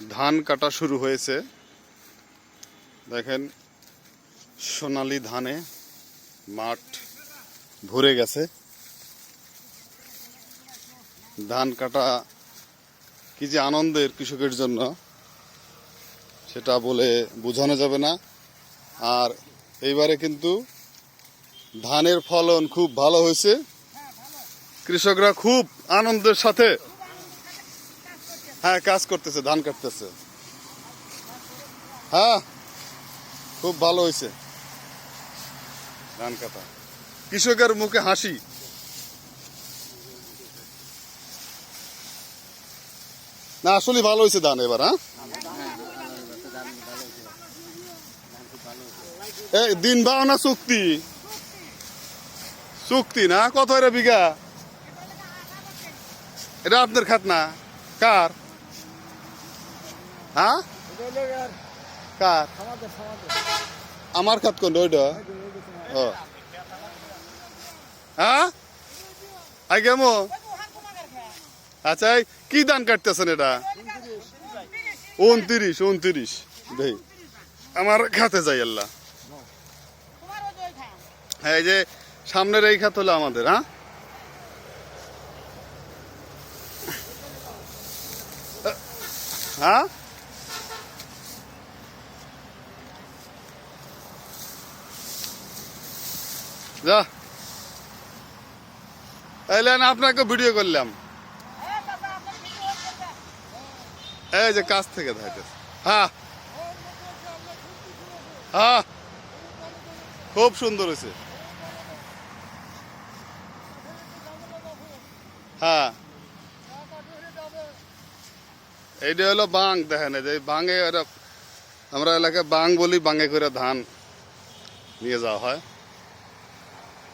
ধান কাটা শুরু হয়েছে। দেখেন, সোনালি ধানে মাঠ ভরে গেছে। ধান কাটা কি যে আনন্দের কৃষকের জন্য, সেটা বলে বোঝানো যাবে না। আর এইবারে কিন্তু ধানের ফলন খুব ভালো হয়েছে। কৃষকরা খুব আনন্দের সাথে হ্যাঁ কাজ করতেছে, ধান কাটতেছে। হ্যাঁ খুব ভালো হয়েছে ধান কাটা। কৃষকের মুখে হাসি। না আসলে ভালো হয়েছে ধান এবার হ্যাঁ? দিন না চুক্তি? চুক্তি না? কত এর বিঘা? এটা আপনার খাত না? কার? হ্যাঁ? কার? আমার খাত কোন ওইটা ও। হ্যাঁ? আই কেমন আচ্ছা কি ধান কাটতেছেন এটা? উনত্রিশ উনত্রিশ। দেই। আমার খাতে যাই আল্লাহ। হ্যাঁ এই যে সামনের এই খাত হলো আমাদের হ্যাঁ? হ্যাঁ? যা। এলেন আপনাকে ভিডিও করলাম। এই যে কাছ থেকে হ্যাঁ হ্যাঁ খুব সুন্দর হয়েছে। হ্যাঁ এইটা হলো বাং, দেখেন যে বাঙে আমরা এলাকায় বাং বলি, বাঙে করে ধান নিয়ে যাওয়া হয়।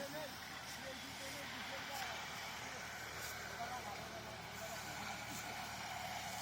Amen.